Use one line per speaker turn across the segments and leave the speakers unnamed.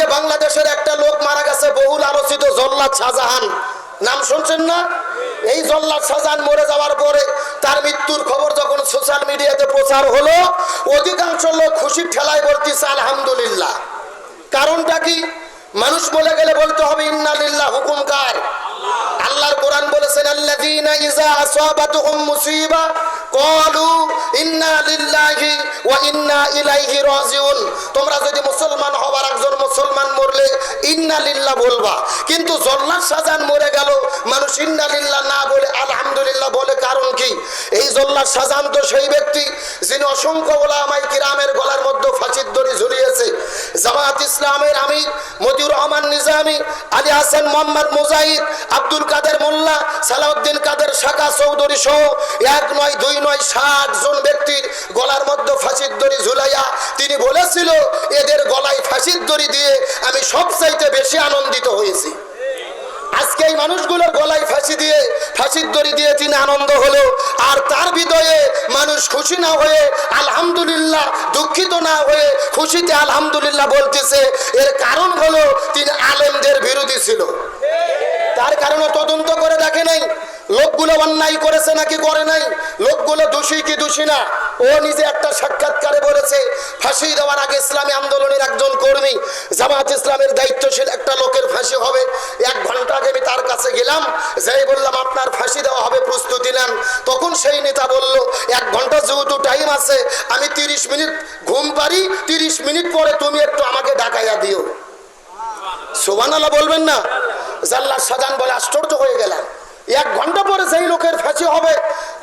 আজকে বাংলাদেশের একটা লোক মারা গেছে, বহুল আলোচিত জল্লাদ শাহজাহান। নাম শুনছেন না? এই জল্লাদ শাহজাহান মরে যাওয়ার পরে তার মৃত্যুর খবর যখন সোশ্যাল মিডিয়াতে প্রচার হলো, অধিকাংশ লোক খুশির ঠেলায় বলতেছে, আলহামদুলিল্লাহ। কারণটা কি? মানুষ বলে গেলে বলতে হবে, ইন্না লিল্লাহ হুকুমকার আল্লাহর কোরআন বলেছেন, আল্লাযীনা ইযা আসাবাতুহুম মুসিবা। ক্বালু ইন্না লিল্লাহি রাজিউন। তোমরা যদি মুসলমান হবার একজন মুসলমান মরলে ইন্না লিল্লাহ বলবা। কিন্তু জল্লাদ শাহজাহান মরে গেল, মানুষ ইন্না লিল্লাহ না বলে আলহামদুলিল্লাহ বলে কারণ কি? এই জল্লাদ শাহজাহান তো সেই ব্যক্তি যিনি অসংখ্য ওলামাই কিরামের গলার মধ্যে ফাঁসির দড়ি ঝুলিয়েছে। জামাত ইসলামের আমির মতিউর রহমান নিজামী, আলী হাসান মোহাম্মদ মুজাহিদ, আব্দুল কাদের মোল্লা, সালাউদ্দিন কাদের শাখা চৌধুরী সহ এক নয়, দুই নয় ষাট জন ব্যক্তির গলার মধ্যে ফাঁসির দড়ি ঝুলাইয়া তিনি বলেছিল, এদের গলায় ফাঁসির দড়ি দিয়ে আমি সবচাইতে বেশি আনন্দিত হয়েছি। আজকে এই মানুষগুলোর গলায় ফাঁসি দিয়ে, ফাঁসির দড়ি দিয়ে তিনি আনন্দ হলো, আর তার হৃদয়ে মানুষ খুশি না হয়ে আলহামদুলিল্লাহ, দুঃখিত না হয়ে খুশিতে আলহামদুলিল্লাহ বলতেছে। এর কারণ হলো, তিনি আলেমদের বিরোধী ছিল তার কারণে তদন্ত করে দেখে নাই লোকগুলো অন্যায় করেছে নাকি করে নাই? লোকগুলো দোষী কি দোষী না? ও নিজে একটা সাক্ষাৎকারে বলেছে, ফাঁসি দেওয়ার আগে ইসলামী আন্দোলনের একজন কর্মী, জামাত ইসলামের দায়িত্বশীল একটা লোকের ফাঁসি হবে। এক ঘণ্টা আগে আমি তার কাছে গেলাম, যাই বললাম, আপনার ফাঁসি দেওয়া হবে, প্রস্তুতি নেন। তখন সেই নেতা বলল, এক ঘণ্টা যেহেতু টাইম আছে, আমি তিরিশ মিনিট ঘুম পারি তিরিশ মিনিট পরে তুমি একটু আমাকে ডাকাইয়া দিও। সোবান আল্লাহ বলবেন না? জাল্লা সাজান বলে আশ্চর্য হয়ে গেলাম এক ঘণ্টা পরে যেই লোকের ফাঁসি হবে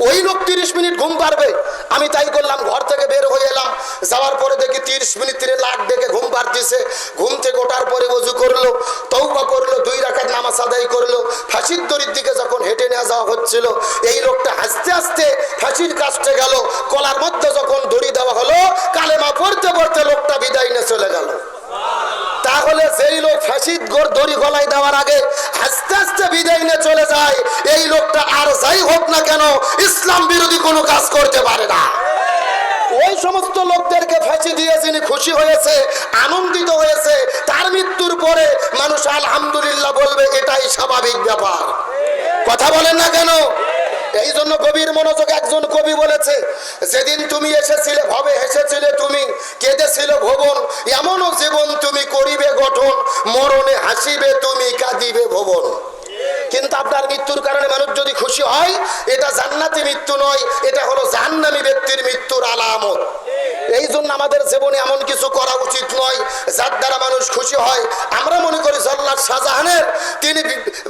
ওই লোক তিরিশ মিনিট ঘুম পারবে আমি তাই করলাম, ঘর থেকে বের হয়ে এলাম। যাওয়ার পরে দেখি তিরিশ মিনিট তিরে লাখ ডেকে ঘুম পারতেছে ঘুম থেকে ওঠার পরে বজু করল তৌবা করল, দুই রাখার নামাজ আদায় করল। ফাঁসির দড়ির দিকে যখন হেঁটে নেওয়া যাওয়া হচ্ছিল, এই লোকটা হাসতে হাসতে ফাঁসির কাছতে গেল, কলার মধ্যে যখন দড়ি দেওয়া হলো কালেমা পড়তে পড়তে লোকটা বিদায় নিয়ে চলে গেল যেই লোক গোর দড়ি গলায় দেওয়ার আগে আস্তে আস্তে বিদায় নিয়ে চলে যায়। এই লোকটা আর যাই হোক না কেন, ইসলাম বিরোধী কোনো কাজ করতে পারে না। ওই সমস্ত লোকদেরকে ফাঁসি দিয়ে যিনি খুশি হয়েছে, আনন্দিত হয়েছে, তার মৃত্যুর পরে মানুষ আলহামদুলিল্লাহ বলবে, এটাই স্বাভাবিক ব্যাপার। কথা বলেন না কেন? এই জন্য কবির মনোযোগ একজন কবি বলেছে, যেদিন তুমি এসেছিলে, ভবে হেসেছিলে ভবন, এমনও জীবন তুমি করিবে গঠন, মরণে হাসিবে তুমি, কাঁদিবে ভবন। কিন্তু আপনার মৃত্যুর কারণে মানুষ যদি খুশি হয়, এটা জান্নাতি মৃত্যু নয়, এটা হলো জাহান্নামী ব্যক্তির মৃত্যুর আলামত। এই জন্য আমাদের জীবনে এমন কিছু করা উচিত নয়, যার দ্বারা মানুষ খুশি হয়। আমরা মনে করি জল্লাদ শাহজাহানের, তিনি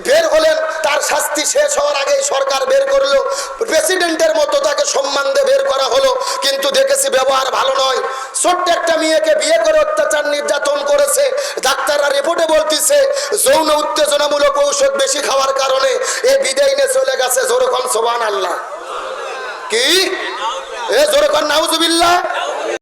বের হলেন, তার শাস্তি শেষ হওয়ার আগেই সরকার বের করল। প্রেসিডেন্টের মতো তাকে সম্মান দিয়ে বের করা হলো, কিন্তু দেখেছি ব্যবহার ভালো নয়। ছোট্ট একটা মেয়েকে বিয়ে করে অত্যাচার নির্যাতন করেছে। ডাক্তাররা রিপোর্টে বলতেছে, যৌন উত্তেজনামূলক ঔষধ বেশি খাওয়ার কারণে এ বিদায় নিয়ে চলে গেছে জোরকম সোবান আল্লাহ কি? এ জোরকম নাউজুবিল্লাহ।